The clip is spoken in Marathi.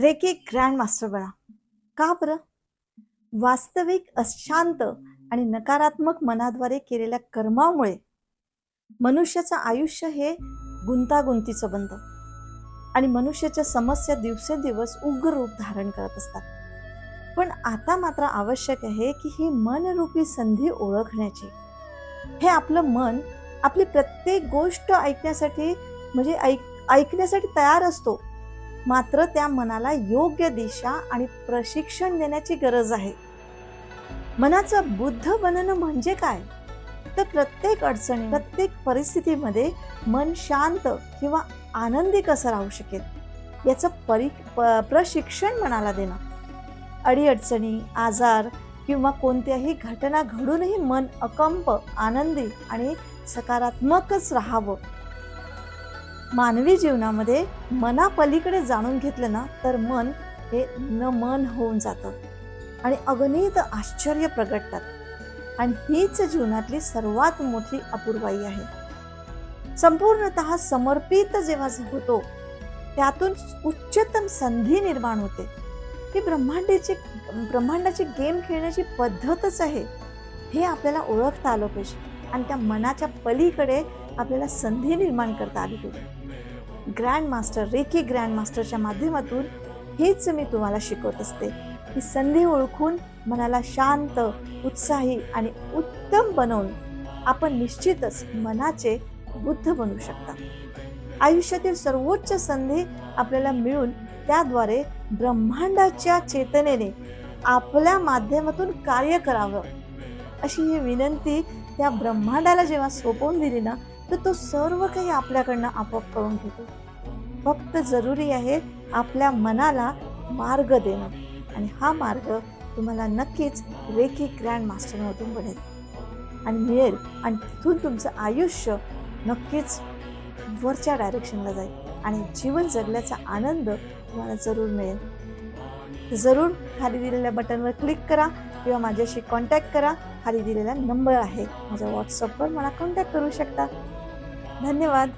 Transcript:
रेकी ग्रँड मास्टर बना. का बरं? वास्तविक अशांत आणि नकारात्मक मनाद्वारे केलेल्या कर्मामुळे मनुष्याचं आयुष्य हे गुंतागुंतीचं बनतं. आणि मनुष्याच्या समस्या दिवसेंदिवस उग्र रूप धारण करत असतात. पण आता मात्र आवश्यक आहे की ही मनरूपी संधी ओळखण्याची. हे आपलं मन आपली प्रत्येक गोष्ट ऐकण्यासाठी म्हणजे ऐक ऐकण्यासाठी तयार असतो. मात्र त्या मनाला योग्य दिशा आणि प्रशिक्षण देण्याची गरज आहे. मनाचं बुद्ध बनणं म्हणजे काय? तर प्रत्येक अडचणी प्रत्येक परिस्थितीमध्ये मन शांत किंवा आनंदी कसं राहू शकेल? याचं परि प- प्रशिक्षण मनाला देणं. अडीअडचणी आजार किंवा कोणत्याही घटना घडूनही मन अकंप आनंदी आणि सकारात्मकच राहावं. मानवी जीवनामध्ये मनापलीकडे जाणून घेतलं ना तर मन हे न मन होऊन जातं. आणि अगणित आश्चर्य प्रगटतात. आणि हीच जीवनातली सर्वात मोठी अपूर्वाई आहे. संपूर्णतः समर्पित जेव्हा होतो त्यातून उच्चतम संधी निर्माण होते. ही ब्रह्मांडाची ब्रह्मांडाची गेम खेळण्याची पद्धतच आहे. हे आपल्याला ओळखता आलं पाहिजे. आणि त्या मनाच्या पलीकडे आपल्याला संधी निर्माण करता आली पाहिजे. ग्रँड मास्टर रेकी ग्रँड मास्टरच्या माध्यमातून हेच मी तुम्हाला शिकवत असते. ही संधी ओळखून मनाला शांत उत्साही आणि उत्तम बनवून आपण निश्चितच मनाचे बुद्ध बनू शकता. आयुष्यातील सर्वोच्च संधी आपल्याला मिळून त्याद्वारे ब्रह्मांडाच्या चेतनेने आपल्या माध्यमातून कार्य करावं. अशी ही विनंती त्या ब्रह्मांडाला जेव्हा सोपवून दिली ना तर तो सर्व काही आपल्याकडनं आपोआप करून घेतो. फक्त जरुरी आहे आपल्या मनाला मार्ग देणं. आणि हा मार्ग तुम्हाला नक्कीच रेखी ग्रँड मास्टरमधून बनेल आणि मिळेल आणि तिथून तुमचं आयुष्य नक्कीच वरच्या डायरेक्शनला जाईल. आणि जीवन जगल्याचा आनंद तुम्हाला जरूर मिळेल. जरूर खाली दिलेल्या बटनवर क्लिक करा किंवा माझ्याशी कॉन्टॅक्ट करा. खाली दिलेला नंबर आहे. माझ्या व्हॉट्सअपवर मला कॉन्टॅक्ट करू शकता. धन्यवाद.